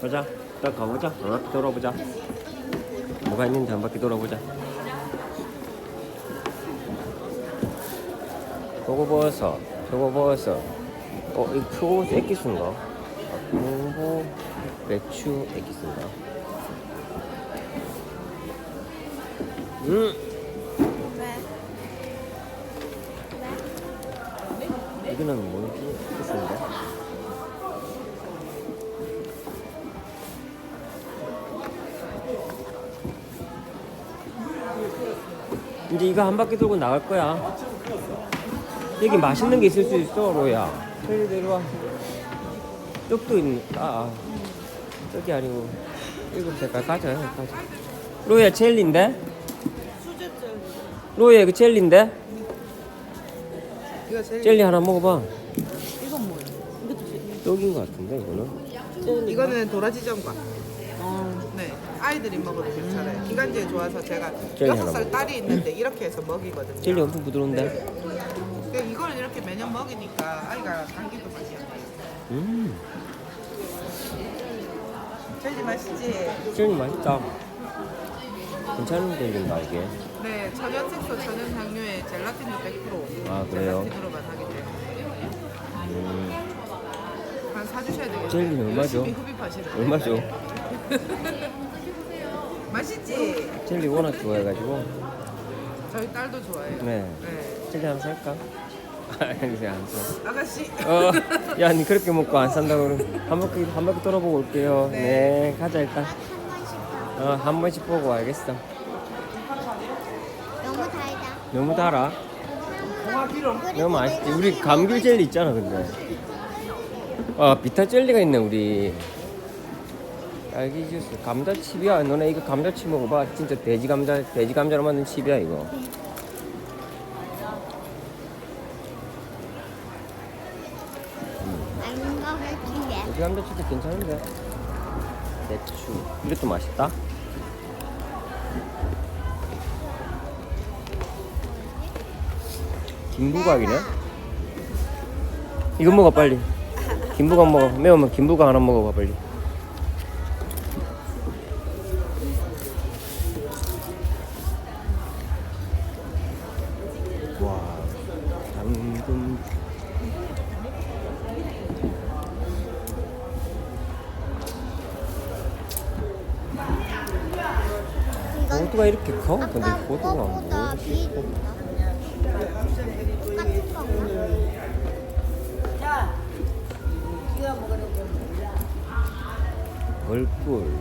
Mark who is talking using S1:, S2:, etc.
S1: 가자. 일단 가보자. 한 바퀴 돌아보자. 뭐가 있는지 한 바퀴 돌아보자. 표고버섯, 표고버섯. 어, 이 표고버섯 액기스인가? 아, 표고 배추 액기스인가? 음, 이거는 뭐지? 액기스인가? 이제 이거 한 바퀴 돌고 나갈 거야. 여기 맛있는 게 있을 수 있어, 로야. 저기 내려와. 쪽도 있는, 아, 아. 저기 아니고. 일곱 색깔 가자, 가자. 로야, 젤리인데? 로야, 이거 젤리인데?
S2: 이거
S1: 젤리 하나 먹어봐.
S2: 이건 뭐야?
S1: 떡인 것 같은데, 이거는?
S2: 이거는 도라지 전과. 네, 아이들이 먹어도 괜찮아요. 기관지에 좋아서 제가
S1: 젤리
S2: 여섯
S1: 하나
S2: 살
S1: 먹어.
S2: 딸이 있는데 이렇게 해서 먹이거든요.
S1: 젤리 엄청 부드러운데?
S2: 근데 이거는 이렇게 매년 먹이니까 아이가 감기도 많이 안 돼요.
S1: 음,
S2: 젤리 맛있지?
S1: 젤리 맛있다. 괜찮은 젤리인가, 이게?
S2: 네, 천연 색소, 천연 당류에 젤라틴도 100%.
S1: 아, 그래요?
S2: 젤라틴으로만 하기 때문에
S1: 음,
S2: 한 사주셔야 되겠네요.
S1: 젤리는 얼마죠?
S2: 열심히 흡입하시는
S1: 얼마죠?
S2: 맛있지?
S1: 젤리 워낙 좋아해가지고.
S2: 저희 딸도 좋아해요.
S1: 네.
S2: 네.
S1: 젤리 하나 살까? 아니, 안 사.
S2: 아가씨.
S1: 어, 야, 니 그렇게 먹고 안 산다고 그러면 한 바퀴 한 바퀴 돌아보고 올게요. 네,
S2: 네.
S1: 가자 일단. 어, 한 번씩 보고 알겠어.
S3: 너무 달다.
S1: 너무 달아. 너무 맛있지. 우리 감귤 젤리 있잖아, 근데. 아, 비타 젤리가 있네, 우리. 딸기 주스, 감자 칩이야. 너네 이거 감자 칩 먹어봐. 진짜 돼지 감자, 돼지 감자로 만든 칩이야, 이거.
S3: 거 같은데.
S1: 돼지 감자 칩도 괜찮은데. 대추. 이것도 맛있다. 김부각이네. 이거 먹어 빨리. 김부각 먹어. 매우면 김부각 하나 먹어봐 빨리.
S3: 이건
S1: 고두가 이렇게 커? 근데 뭐?
S3: 비린다. 똑같은 건가?
S1: 얼굴.